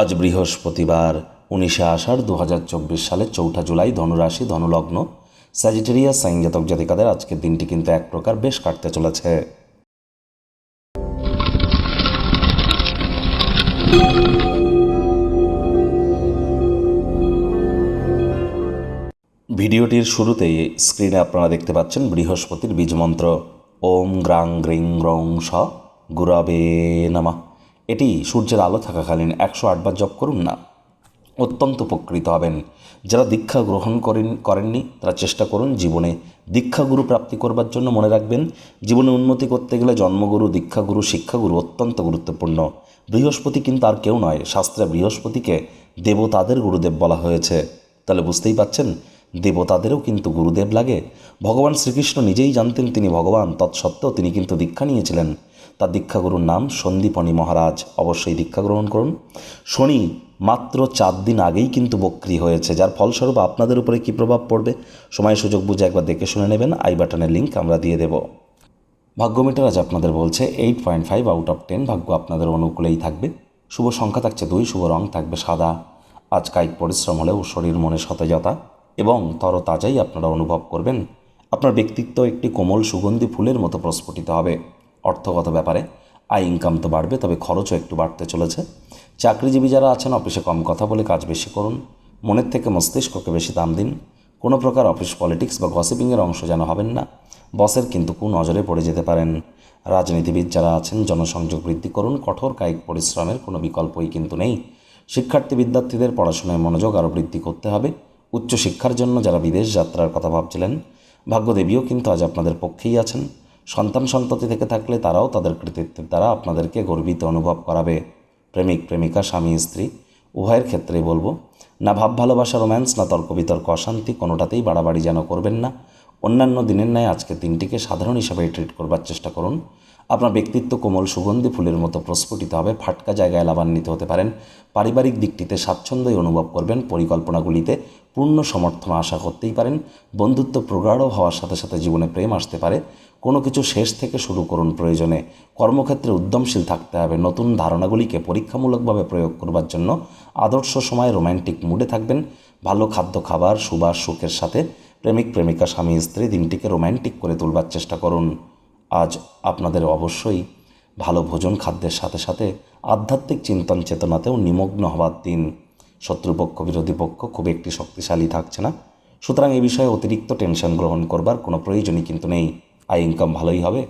আজ বৃহস্পতিবার, উনিশে আষাঢ় দু হাজার চব্বিশ সালের চৌঠা জুলাই ধনুরাশি ধনুলগ্ন। স্যাজিটেরিয়া সাইন জাতক জাতিকাদের আজকের দিনটি কিন্তু এক প্রকার বেশ কাটতে চলেছে। ভিডিওটির শুরুতেই স্ক্রিনে আপনারা দেখতে পাচ্ছেন বৃহস্পতির বীজমন্ত্র। ওম গ্রাং গ্রিং গ্রং স গুরাবে নামা। এটি সূর্যের আলো থাকাকালীন একশো আটবার জপ করুন না। অত্যন্ত উপকৃত হবেন। যারা দীক্ষা গ্রহণ করেন করেননি, তারা চেষ্টা করুন জীবনে দীক্ষাগুরু প্রাপ্তি করবার জন্য মনে রাখবেন। জীবনে উন্নতি করতে গেলে জন্মগুরু দীক্ষাগুরু শিক্ষাগুরু অত্যন্ত গুরুত্বপূর্ণ। বৃহস্পতি কিন্তু আর কেউ নয়, শাস্ত্রে বৃহস্পতিকে দেবতাদের গুরুদেব বলা হয়েছে। তাহলে বুঝতেই পাচ্ছেন, দেবতাদেরও কিন্তু গুরুদেব লাগে। ভগবান শ্রীকৃষ্ণ নিজেই জানতেন তিনি ভগবান, তৎসত্ত্বেও তিনি কিন্তু দীক্ষা নিয়েছিলেন। তার দীক্ষাগুরুর নাম সন্দীপনী মহারাজ। অবশ্যই দীক্ষা গ্রহণ করুন। শনি মাত্র চার দিন আগেই কিন্তু বক্রি হয়েছে, যার ফলস্বরূপ আপনাদের উপরে কী প্রভাব পড়বে? সময় সুযোগ বুঝে একবার দেখে শুনে নেবেন। আই বাটনের লিঙ্ক আমরা দিয়ে দেব। ভাগ্যমিটার আজ আপনাদের বলছে, eight point five out of ten ভাগ্য আপনাদের অনুকূলেই থাকবে। শুভ সংখ্যা থাকছে দুই, শুভ রং থাকবে সাদা। আজ কায়িক পরিশ্রম হলেও শরীর মনে সতেজতা এবং তরতাজাই আপনারা অনুভব করবেন। আপনার ব্যক্তিত্ব একটি কোমল সুগন্ধি ফুলের মতো প্রস্ফুটিত হবে। অর্থগত ব্যাপারে। আয় ইনকাম তো বাড়বে, তবে খরচও একটু বাড়তে চলেছে। চাকরিজীবী যারা আছেন অফিসে কম কথা বলে কাজ বেশি করুন। মনের থেকে মস্তিষ্ককে বেশি দাম দিন। কোনো প্রকার অফিস পলিটিক্স বা গসিপিংয়ের অংশ যেন হবেন না। বসের কিন্তু কু নজরে পড়ে যেতে পারেন। রাজনীতিবিদ যারা আছেন, জনসংযোগ বৃদ্ধি করুন। কঠোর কায়িক পরিশ্রমের কোনো বিকল্পই কিন্তু নেই। শিক্ষার্থী বিদ্যার্থীদের পড়াশোনায় মনোযোগ আরও বৃদ্ধি করতে হবে। উচ্চশিক্ষার জন্য যারা বিদেশ যাত্রার কথা ভাবছিলেন, ভাগ্যদেবীও কিন্তু আজ আপনাদের পক্ষেই আছেন। সন্তান সন্ততি থেকে থাকলে তারাও তাদের কৃতিত্বের দ্বারা আপনাদেরকে গর্বিত অনুভব করাবে। প্রেমিক, প্রেমিকা, স্বামী, স্ত্রী, উভয়ের ক্ষেত্রেই বলব, না ভাব ভালোবাসা, রোম্যান্স, না তর্ক বিতর্ক, অশান্তি কোনোটাতেই বাড়াবাড়ি যেন করবেন না। অন্যান্য দিনের ন্যায় আজকে দিনটিকে সাধারণ হিসাবে ট্রিট করবার চেষ্টা করুন। আপনার ব্যক্তিত্ব কোমল, সুগন্ধি ফুলের মতো প্রস্ফুটিত হবে, ফাটকা জায়গায় লাভান্বিত হতে পারেন। পারিবারিক দিকটিতে স্বাচ্ছন্দ্যই অনুভব করবেন, পরিকল্পনাগুলিতে পূর্ণ সমর্থন আশা করতেই পারেন। বন্ধুত্ব প্রগাঢ় হওয়ার সাথে সাথে জীবনে প্রেম আসতে পারে। কোনো কিছু শেষ থেকে শুরু করুন প্রয়োজনে। কর্মক্ষেত্রে উদ্যমশীল থাকতে হবে। নতুন ধারণাগুলিকে পরীক্ষামূলকভাবে প্রয়োগ করবার জন্য আদর্শ সময় রোম্যান্টিক মুডে থাকবেন। ভালো খাদ্য, খাবার, সুবাস, সুখের সাথে প্রেমিক, প্রেমিকা, স্বামী, স্ত্রী দিনটিকে রোম্যান্টিক করে তুলবার চেষ্টা করুন। আজ আপনাদের অবশ্যই ভালো ভোজন খাদ্যের সাথে সাথে আধ্যাত্মিক চিন্তন চেতনাতেও নিমগ্ন হওয়ার দিন। শত্রুপক্ষ, বিরোধী পক্ষ খুব একটি শক্তিশালী থাকছে না। সুতরাং এ বিষয়ে অতিরিক্ত টেনশন গ্রহণ করবার কোনো প্রয়োজনই কিন্তু নেই। আয় ইনকাম ভালোই হবে।